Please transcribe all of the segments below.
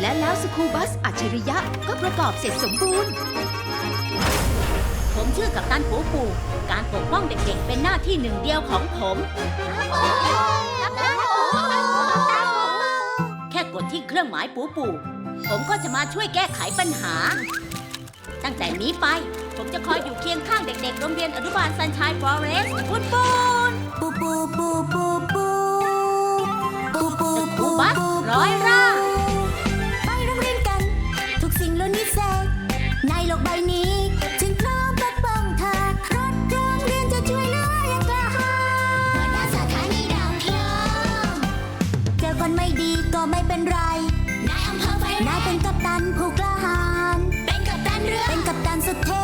และแล้วสคูบัสอัจฉริยะก็ประกอบเสร็จสมบูรณ์ ผมชื่อกับตันปูปูการปกป้องเด็กๆ เป็นหน้าที่หนึ่งเดียวของผม แค่กดที่เครื่องหมายปูปู ผมก็จะมาช่วยแก้ไขปัญหา ตั้งแต่นี้ไป ผมจะคอยอยู่เคียงข้างเด็กๆ โรงเรียนอนุบาลซันชายฟลอเรสต์ปุนปูนปูปูปูปูปูปูปูสกูบัสร้อยร่าง เจอคนไม่ดีก็ไม่เป็นไร นายอำเภอไฟนายเป็นกัปตันผู้กล้าหาญเป็นกัปตันเรือ เป็นกัปตันสุดเท่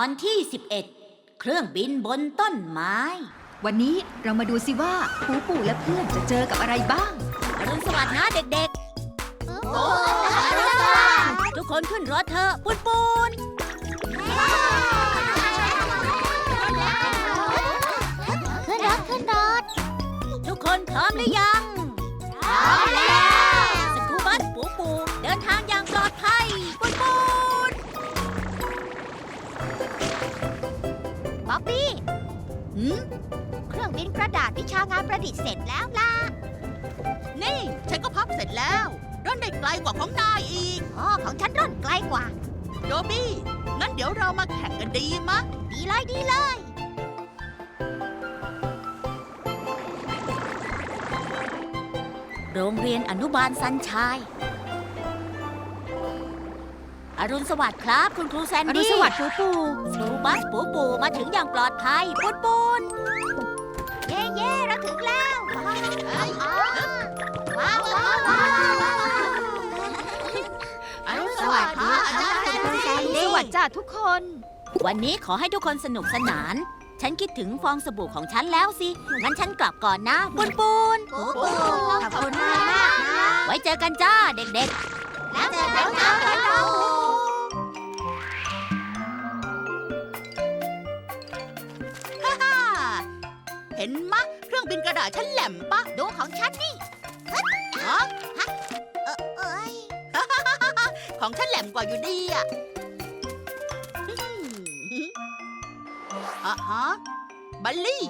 อนที่ 11 เครื่องบินบนต้นไม้ วันนี้เรามาดูสิว่าปูปูและเพื่อนจะเจอกับอะไรบ้างอรุณสวัสดิ์นะเด็กๆทุกคนขึ้นรถเถอะปุนปูนขึ้นรถขึ้นรถ ทุกคนพร้อมหรือยังพร้อมแล้ว สกูบัสปูปูเดินทางอย่างปลอดภัยปุนปูน ป๊อปปี้หืมเครื่องบินกระดาษวิชางานประดิษฐ์เสร็จแล้วล่ะ นี่ ฉันก็พับเสร็จแล้วร่อนได้ไกลกว่าของนายอีก อ๋อ ของฉันร่อนไกลกว่า โดบี้ งั้นเดี๋ยวเรามาแข่งกันดีมะ ดีเลยดีเลย โรงเรียนอนุบาลสันชาย อรุณสวัสดิ์ครับ คุณครูแซนอดี้รุณสวัสดิ์ปูปูสกูบัสปูปูมาถึงอย่างปลอดภัยปุนปูนเย่เย่เราถึงแล้วว้าวว้าวว้าวอรุณสวัสดิ์ค่ะอาจารย์คุณแซนสดี้วัสดีจ้าทุกคน วันนี้ขอให้ทุกคนสนุกสนาน ฉันคิดถึงฟองสบู่ของฉันแล้วสิ งั้นฉันกลับก่อนนะปุนปูนปูปูขอบคุณมากนะ ไว้เจอกันจ้าเด็กแล้วเจอกันนะเร ห็นมะ เครื่องบินกระดาษฉันแหลมปะดูของฉันนี่ฮะเออเอ้ยของฉันแหลมกว่าอยู่ดีอะอืมอะฮะบัลลี่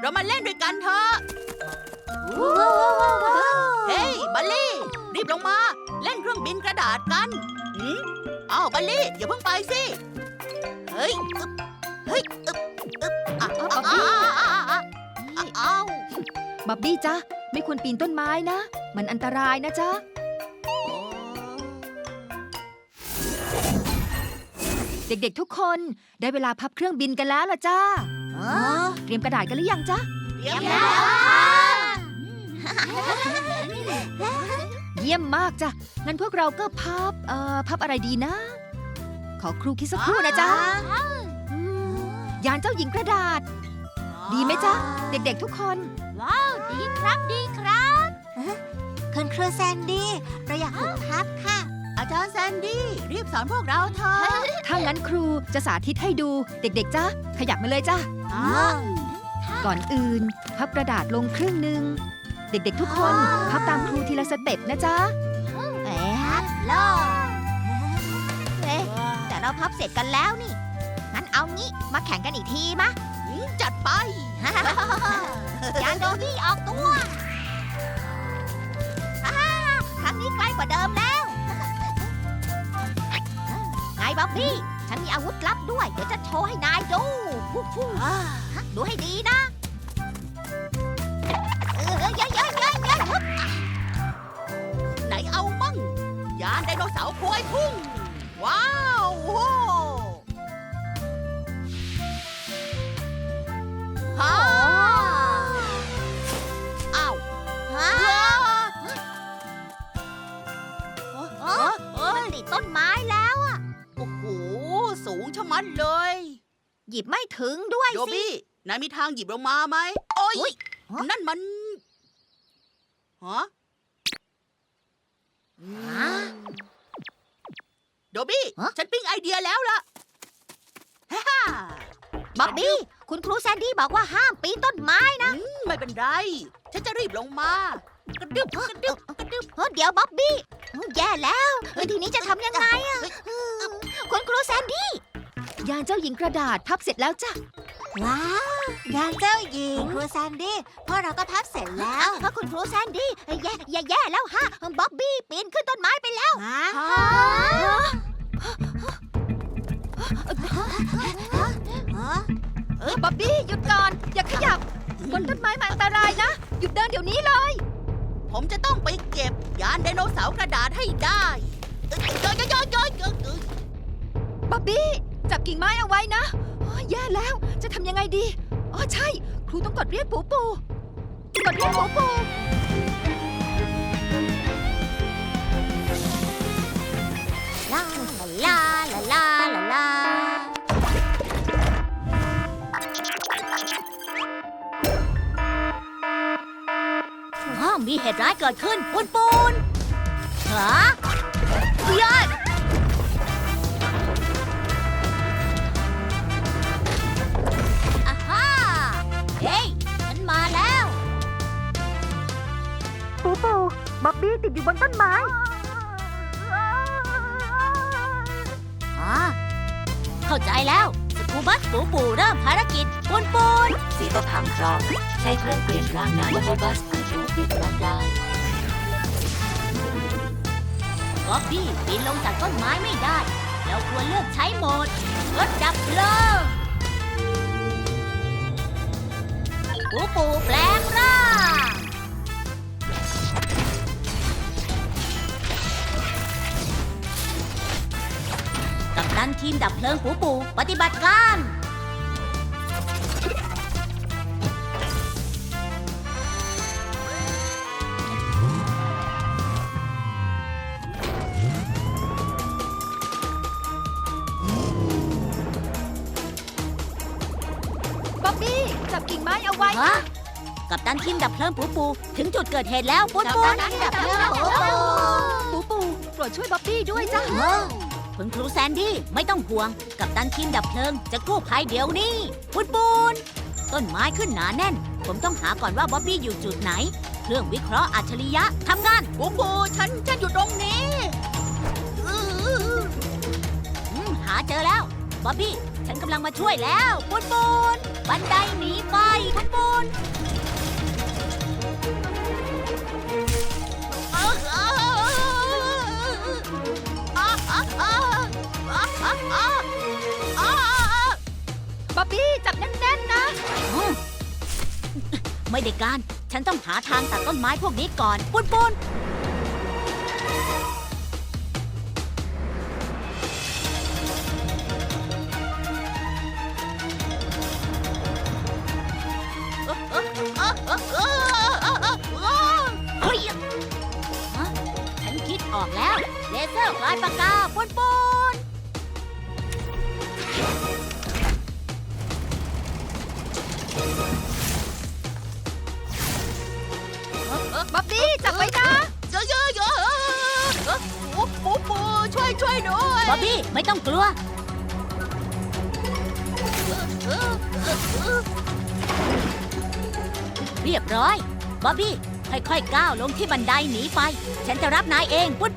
เรามาเล่นด้วยกันเถอะเฮ้ยบัลลี่ รีบลงมา เล่นเครื่องบินกระดาษกันหืมอ้าวบัลลี่ อย่าเพิ่งไปสิ เฮ้ยอึบเฮ้ยอึบอึบอะอะอะอะอะอะเอ้าบับบี้จ้าไม่ควรปีนต้นไม้นะ มันอันตรายนะจ๊ะเด็กๆทุกคนได้เวลาพับเครื่องบินกันแล้วล่ะจ้าเตรียมกระดาษกันหรือยังจ๊ะ เดี๋ยวแล้วเยี่ยมมากจ้ะ งั้นพวกเราก็พับ เอ่อ พับอะไรดีนะ ขอครูคิดสักครู่นะจ๊ะอืมยานเจ้าหญิงกระดาษ ดีไหมจ๊ะ เด็กๆทุกคน ว้าว ดีครับดีครับ คุณครูแซนดี้เราอยากฝึกพับค่ะ อาจารย์แซนดี้รีบสอนพวกเราเถอะ ถ้างั้นครูจะสาธิตให้ดูเด็กๆจ้ะขยับมาเลยจ้ะอ๋อก่อนอื่น พับกระดาษลงครึ่งหนึ่งเด็กๆทุกคน พับตามครูทีละสเต็ปนะจ๊ะแหมโลเอ๊ะแต่ เราพับเสร็จกันแล้วนี่ งั้นเอางี้มาแข่งกันอีกทีมะจัดไปยานโดบี้ออกตัวฮ่าครั้งนี้ใกล้กว่าเดิมแล้วไงบ๊อบบี้ ฉันมีอาวุธลับด้วย เดี๋ยวจะโชว์ให้นายดูฟู่ฟู่ฮะดูให้ดีนะเออเยอะเยอะเยอะเยอะฮึบไหนเอามั่งยานไดโนเสาร์พวยพุ่ง ว้าว ต้นไม้แล้วโอ้โห สูงชะมัดเลย หยิบไม่ถึงด้วยโดสิ บี้ นายมีทางหยิบลงมาไหม โอ้ยอุ๊ยฮะนั่นมัน ฮะอืมโดบี้ ฮะ ฉันปิ้งไอเดียแล้วล่ะฮ่าฮ่าบ๊อบบี้ คุณครูแซนดี้บอกว่าห้ามปีนต้นไม้นะ อืมไม่เป็นไร ฉันจะรีบลงมา กระดึบกระดึบกระดึบเฮ้ยเดี๋ยวบ๊อบบี้แย่แล้วเฮ้ยทีนี้จะทำยังไงอะคุณครูแซนดี้ยานเจ้าหญิงกระดาษพับเสร็จแล้วจ้ะ ว้าวยานเจ้าหญิงครูแซนดี้พ่อเราก็พับเสร็จแล้วพ่อคุณครูแซนดี้แย่แย่แย่แล้วฮะบ๊อบบี้ปีนขึ้นต้นไม้ไปแล้วฮะเออบ๊อบบี้หยุดก่อน อย่าขยับบนต้นไม้มันอันตรายนะ หยุดเดินเดี๋ยวนี้เลย ผมจะต้องไปเก็บยานไดโนเสาร์กระดาษให้ได้เอ้ยเอ้ยเอ้ยเอ้ยเอ้ยเอ้ยเอ้ยบ๊อบบี้ จับกิ่งไม้เอาไว้นะโอ้ยแย่แล้วจะทำยังไงดีอ๋อใช่ ครูต้องกดเรียกปูปู กดเรียกปูปู ลาลาลาลา มีเหตุร้ายเกิดขึ้นปูนปูนฮะยอดอ่าฮ่าเฮ้ยฉันมาแล้ว ปูปูบ๊อบบี้ติดอยู่บนต้นไม้ อ๋อเข้าใจแล้วสกูบัสปูปูเริ่มภารกิจปูนปูน สีต้นทางพร้อมใช้เครื่องเปลี่ยนร่างน้ำให้บัสเกิด รูปเปลี่ยนร่างได้ก๊อบบี้ปีนลงจากต้นไม้ไม่ได้แล้วควรเลือกใช้โหมดรถดับเพลิงปูปูแปลงร่างกัปตันทีมดับเพลิงปูปูปฏิบัติการ ตันทีมดับเพลิงปูปู ถึงจุดเกิดเหตุแล้วปูนปูนดับเพลิงปูปูโปรดช่วยบ๊อบบี้ด้วยจ้ะคุณครูแซนดี้ไม่ต้องห่วง กับตันทีมดับเพลิงจะกู้ภัยเดี๋ยวนี้ปูนปูนต้นไม้ขึ้นหนาแน่น ผมต้องหาก่อนว่าบ๊อบบี้อยู่จุดไหน เครื่องวิเคราะห์อัจฉริยะทำงานปูปูฉันฉันอยู่ตรงนี้อื้ออืมหาเจอแล้วบ๊อบบี้ฉันกำลังมาช่วยแล้วปูนปูนบันไดหนีไฟปูนปูน จับแน่นๆนะอืมไม่ได้การ ฉันต้องหาทางตัดต้นไม้พวกนี้ก่อนปูนปูนเฮ้ยฮะฉันคิดออกแล้ว เลเซอร์ปลายปากกาปูนปูน ก้าวลงที่บันไดหนีไป ฉันจะรับนายเองปูน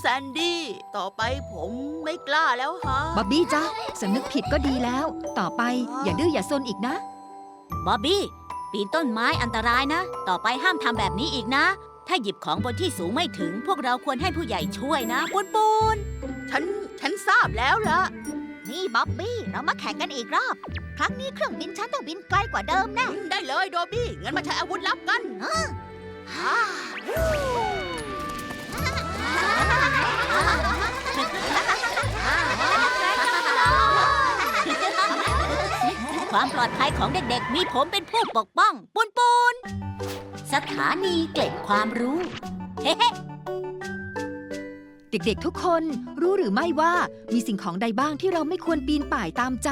แซนดี้ ต่อไปผมไม่กล้าแล้วฮะ บ๊อบบี้จ้ะสำนึกผิดก็ดีแล้ว ต่อไปอย่าดื้ออย่าซนอีกนะ บ๊อบบี้ ปีนต้นไม้อันตรายนะ ต่อไปห้ามทำแบบนี้อีกนะ ถ้าหยิบของบนที่สูงไม่ถึง พวกเราควรให้ผู้ใหญ่ช่วยนะปุนปูนฉัน ฉันทราบแล้วล่ะนี่บ๊อบบี้ เรามาแข่งกันอีกรอบ ครั้งนี้เครื่องบินฉันต้องบินไกลกว่าเดิมแน่ ได้เลยโดบี้ งั้นมาใช้อาวุธลับกัน ความปลอดภัยของเด็กๆ มีผมเป็นผู้ปกป้อง ปุนปูนสถานีเกล็ดความรู้ เฮ้เด็กๆทุกคนรู้หรือไม่ว่ามีสิ่งของใดบ้างที่เราไม่ควรปีนป่ายตามใจ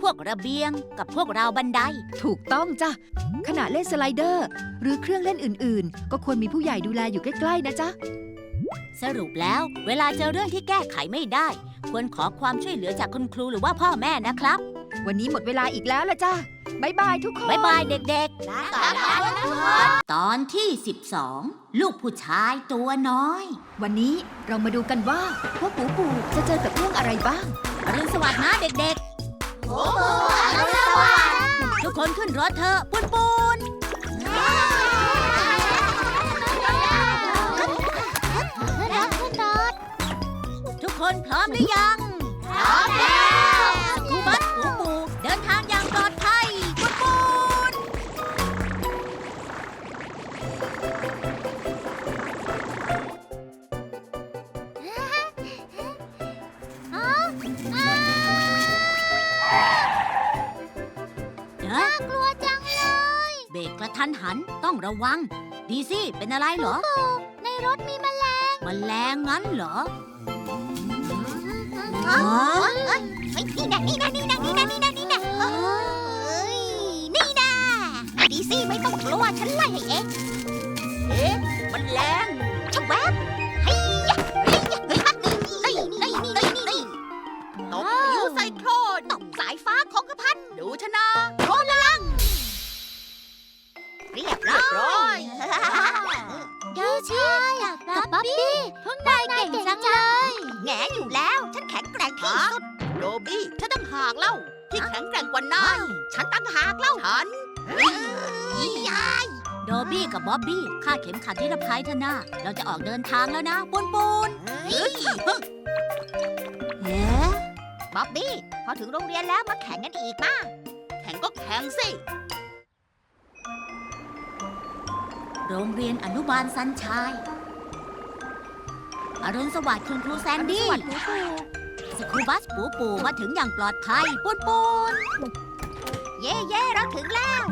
พวกระเบียงกับพวกราวบันได ถูกต้องจ้ะ ขณะเล่นสไลเดอร์ หรือเครื่องเล่นอื่นๆ ก็ควรมีผู้ใหญ่ดูแลอยู่ใกล้ ๆ นะจ๊ะ สรุปแล้ว เวลาเจอเรื่องที่แก้ไขไม่ได้ ควรขอความช่วยเหลือจากคุณครูหรือว่าพ่อแม่นะครับ วันนี้หมดเวลาอีกแล้วละจ้ะบ๊ายบายทุกคนบ๊ายบายเด็กๆตอนที่ 12 ลูกผู้ชายตัวน้อย วันนี้เรามาดูกันว่าพวกปูปูจะเจอกับเรื่องอะไรบ้างอรุณสวัสดิ์นะเด็กๆทุกคนขึ้นรถเถอะปุนปุน คนพร้อมหรือยัง พร้อมแล้วสกูบัสปูปูเดินทางอย่างปลอดภัยปุนปุนน่ากลัวจังเลย เบรกกระทันหันต้องระวัง ดีสิเป็นอะไรเหรอ ในรถมีแมลง แมลงงั้นเหรอ อ๋อเอ้ยนี่นะนี่นะนี่นะนี่นะนี่นะนี่นะเอ้ยนี่นะดีสิไม่ต้องกลัวฉันไล่ให้เองเอ๊ะมันแรงชะแวบเฮ้ยยะเฮ้ยยะเฮ้ยอันนี้นี่นี่นี่นี่ตกพายุไซโคลนตกสายฟ้าของกระพันดูชนะเรียบร้อยร้อยดูชิกับบ๊อบบี้พวกนายเก่งจังเลย แงอยู่แล้ว โดบี้ฉันต้องหากเล่า ที่แข็งแกร่งกว่านายฉันตั้งหากเล่าฉันยายโดบี้กับบ๊อบบี้คาดเข็มขัดที่ระภัยเถอะนะเราจะออกเดินทางแล้วนะปูนปูนเฮ้ยเอ๊ะบ๊อบบี้พอถึงโรงเรียนแล้วมาแข่งกันอีกมาแข่งก็แข่งสิ โรงเรียนอนุบาลสันชายอรุณสวัสดิ์คุณครูแซนดี้ส กูบัสปูปูมาถึงอย่างปลอดภัยปูนปูนเย่เย่เราถึงแล้ว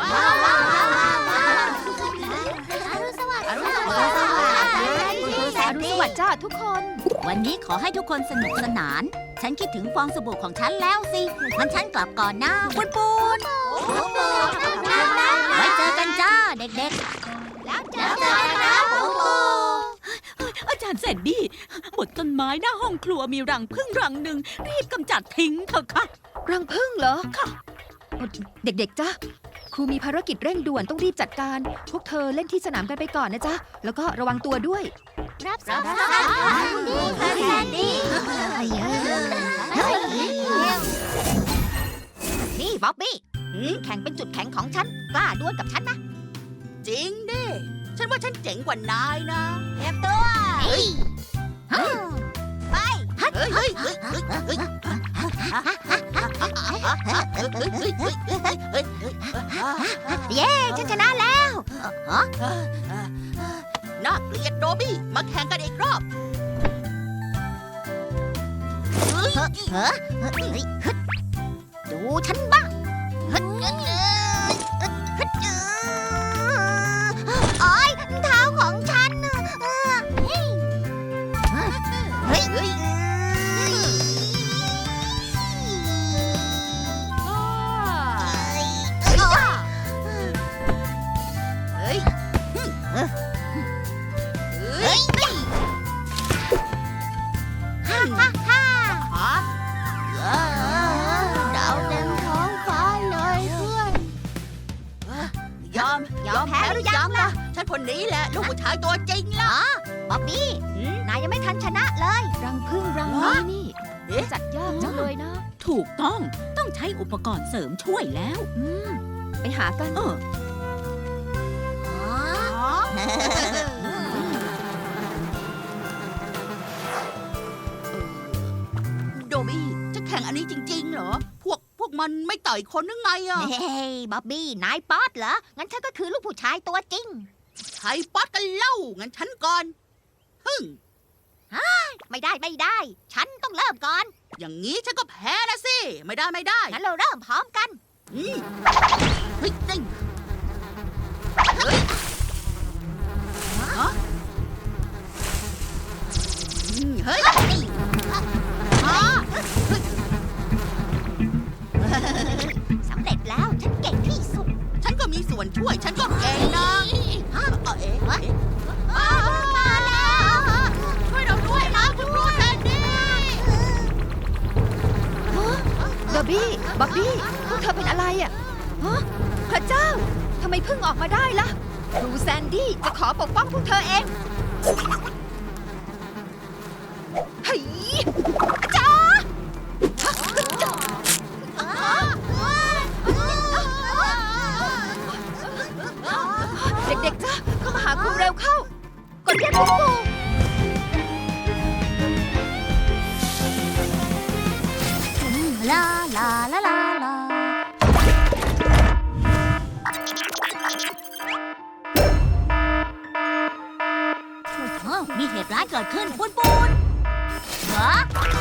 ว้าวว้าวว้าวว้าวอรุณสวัสดิ์อรุณสวัสดิ์คุณครูแซนดี้สวัสดีจ้าทุกคน วันนี้ขอให้ทุกคนสนุกสนาน ฉันคิดถึงฟองสบู่ของฉันแล้วสิมันฉันกลับก่อนนะปูนปูนไว้เจอกันจ้าเด็กแล้วเจอกันนะาจารย์แซนดี้บนต้นไม้หน้าห้องครัวมีรังผึ้งรังหนึ่งรีบกำจัดทิ้งเถอะค่ะ รังพึ่งเหรอ ค่ะ เด็กๆจ้ะครูมีภารกิจเร่งด่วนต้องรีบจัดการ พวกเธอเล่นที่สนามกันไปก่อนนะจ๊ะ แล้วก็ระวังตัวด้วย รับทราบดีแซนดี้นี่บ๊อบบี้หืมแข่งเป็นจุดแข็งของฉัน กล้าดวลกับฉันนะ จริงดิ ฉันว่าฉันเจ๋งกว่านายนะเตรียมตัวไปเฮ้ยเฮ้ยเฮ้ยเฮ้ยเฮ้ยเฮ้ยเย้ฉันชนะแล้วฮะน่าเกลียดโดบี้มาแข่งกันอีกรอบเฮ้ยเฮ้ยฮึดดูฉันบ้าง องใช้อุปกรณ์เสริมช่วยแล้ว อืม ไปหากันเออ โดบี้จะแข่งอันนี้จริง ๆ เหรอ พวกพวกมันไม่ต่อยคนนึงไงอะเฮ้ยบ๊อบบี้ นายป๊อดเหรอ งั้นฉันก็คือลูกผู้ชายตัวจริง ใครป๊อดกันเล่า งั้นฉันก่อน ฮึ่ง ไม่ได้ไม่ได้ ฉันต้องเริ่มก่อน อย่างนี้ฉันก็แพ้ละสิ ไม่ได้ไม่ได้งั้นเราเริ่มพร้อมกันอืมเฮ้ยนี่เฮ้ยฮะอืมเฮ้ยฮะสำเร็จแล้วฉันเก่งที่สุด ฉันก็มีส่วนช่วย ฉันก็เก่งนะฮะเอ๋เอ๋เอ๋อ้าวมาแล้ว เดอบี้ บ๊อบบี้ พวกเธอเป็นอะไรอะฮะพระเจ้า ทำไมพึ่งออกมาได้ล่ะครูแซนดี้จะขอปกป้องพวกเธอเองเฮ้ยอาจาเด็กๆจ้าเข้ามาหาครูเร็วเข้า กดเรียกคุณค ลาลาลาลามีเหตุร้ายเกิดขึ้นปุนปุนเหรอ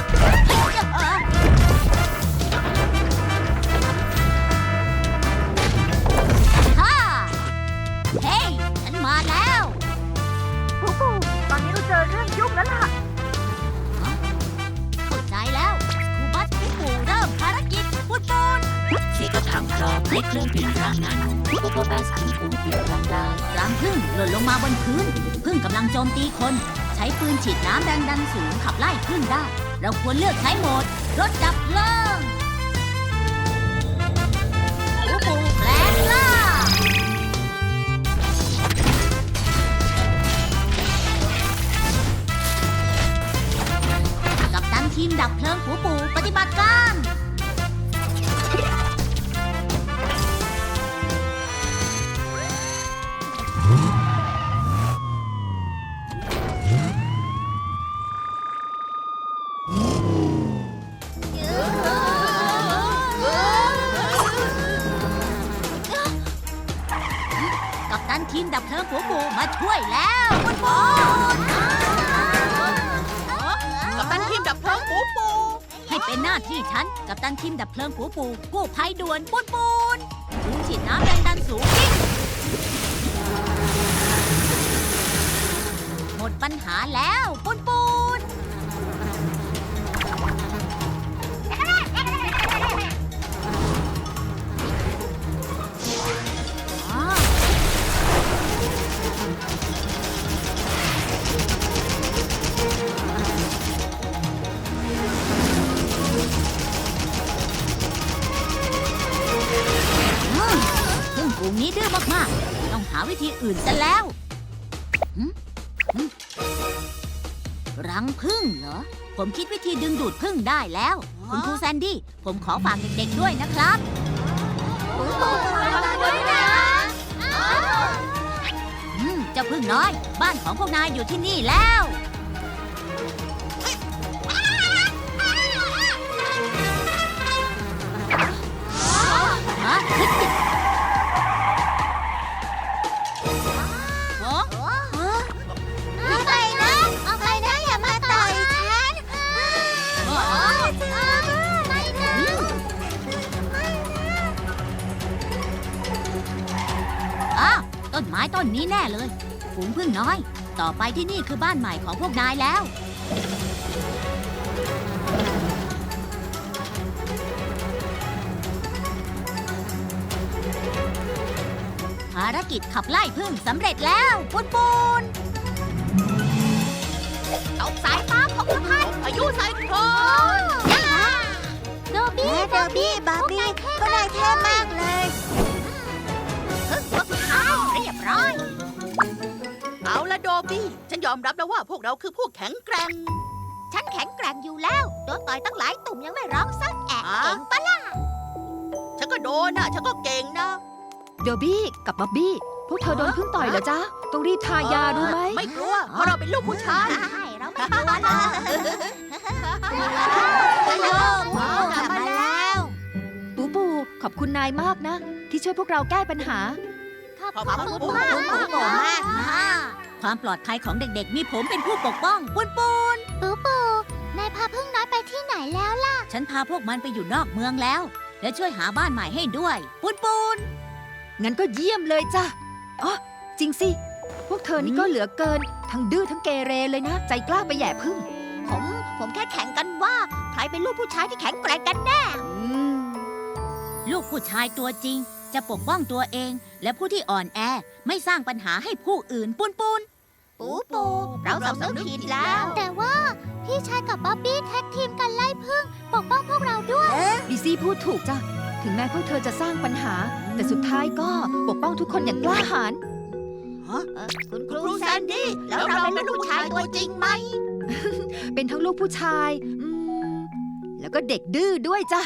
ฉีดน้ำแรงดันสูงขับไล่พึ่นได้ เราควรเลือกใช้โหมด รถดับเพลิงปูปูแปลงล่ากับตันทีมดับเพลิงปูปูปฏิบัติการ ช่วยแล้วปุนปุนกับตันทีมดับเพลิงปูปู ให้เป็นหน้าที่ฉัน กับตันทีมดับเพลิงปูปู กู้ภัยด่วนปุนปุนถุงฉีดน้ำแรงดันสูงยิ่งหมดปัญหาแล้วปุนปุ ได้แล้ว คุณครูแซนดี้ ผมขอฝากเด็กๆด้วยนะครับอืมเจ้าพึ่งน้อย บ้านของพวกนายอยู่ที่นี่แล้ว ฮะ ต้นไม้ต้นนี้แน่เลย ฝูงพึ่งน้อย ต่อไปที่นี่คือบ้านใหม่ของพวกนายแล้ว ภารกิจขับไล่พึ่งสำเร็จแล้วปุนปุนตกสายฟ้าของทุกท่านพายุไซโคลนโดบี้โดบี้บาร์บี้ก็นายเท่มากเลยพึ่งตัวสุดท้ายเรียบร้อย ดี้ ฉันยอมรับแล้วว่าพวกเราคือพวกแข็งแกร่ง ฉันแข็งแกร่งอยู่แล้ว โดนต่อยตั้งหลายตุ่มยังไม่ร้องสักแอะอ่าเก่งปะล่ะ ฉันก็โดนนะฉันก็เก่งนะเดอร์บี้กับบ๊อบบี้ พวกเธอโดนพึ่งต่อยเหรอจ๊ะ ต้องรีบทายารู้ไหม ไม่กลัวเพราะเราเป็นลูกผู้ชายใช่เราไม่กลัวหรอกฮัลโหลหมอกลับมาแล้วปูปูขอบคุณนายมากนะ ที่ช่วยพวกเราแก้ปัญหาขอบขอบคุคุณณมากขอบคุณมากนะ ความปลอดภัยของเด็กๆ มีผมเป็นผู้ปกป้องปุนปูนปูปูนายพาพึ่งน้อยไปที่ไหนแล้วล่ะ ฉันพาพวกมันไปอยู่นอกเมืองแล้ว และช่วยหาบ้านใหม่ให้ด้วยปุนปูนงั้นก็เยี่ยมเลยจ้ะอ๋อจริงสิ พวกเธอนี่ก็เหลือเกิน ทั้งดื้อทั้งเกเรเลยนะ ใจกล้าไปแหย่พึ่ง ผม ผมแค่แข่งกันว่า ใครเป็นลูกผู้ชายที่แข็งแกร่งกันแน่อืมลูกผู้ชายตัวจริง จะปกป้องตัวเอง และผู้ที่อ่อนแอไม่สร้างปัญหาให้ผู้อื่นปุนปูนปูปูเราสำนึกผิดแล้ว แต่ว่าพี่ชายกับบ๊อบบี้แท็กทีมกันไล่พึ่งปกป้องพวกเราด้วยดิซี่พูดถูกจ้ะ ถึงแม้พวกเธอจะสร้างปัญหา แต่สุดท้ายก็ปกป้องทุกคนอย่างกล้าหาญคุณคครูรูแซแซนนดี้ดี้แล้วเราเป็นลูกผู้ชายตัวจริงไหม เป็นทั้งลูกผู้ชายอืม แล้วก็เด็กดื้อด้วยจ้ะ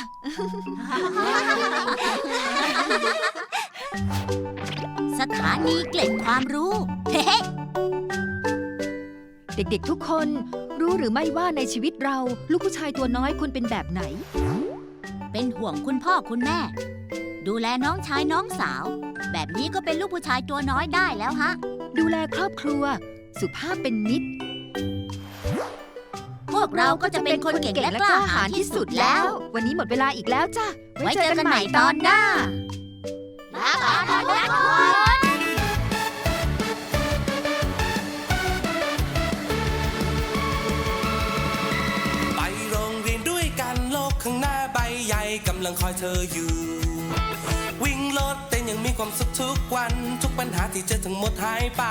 สถานีเกล็ดความรู้ เฮ้เด็กๆทุกคนรู้หรือไม่ว่าในชีวิตเรา ลูกผู้ชายตัวน้อยควรเป็นแบบไหน เป็นห่วงคุณพ่อคุณแม่ ดูแลน้องชายน้องสาว แบบนี้ก็เป็นลูกผู้ชายตัวน้อยได้แล้วฮะ ดูแลครอบครัว สุภาพเป็นมิตร พวกเราก็จะเป็นคนเก่งและกล้าหาญที่สุดแล้ว วันนี้หมดเวลาอีกแล้วจ้ะ ไว้เจอกันใหม่ตอนหน้าลาก่อนนะทุกคนไปโรงเรียนด้วยกันโลกข้างหน้าใบใหญ่กำลังคอยเธออยู่ วิ่งรถเต้นยังมีความสุขทุกวัน ทุกปัญหาที่เจอทั้งหมดหายไป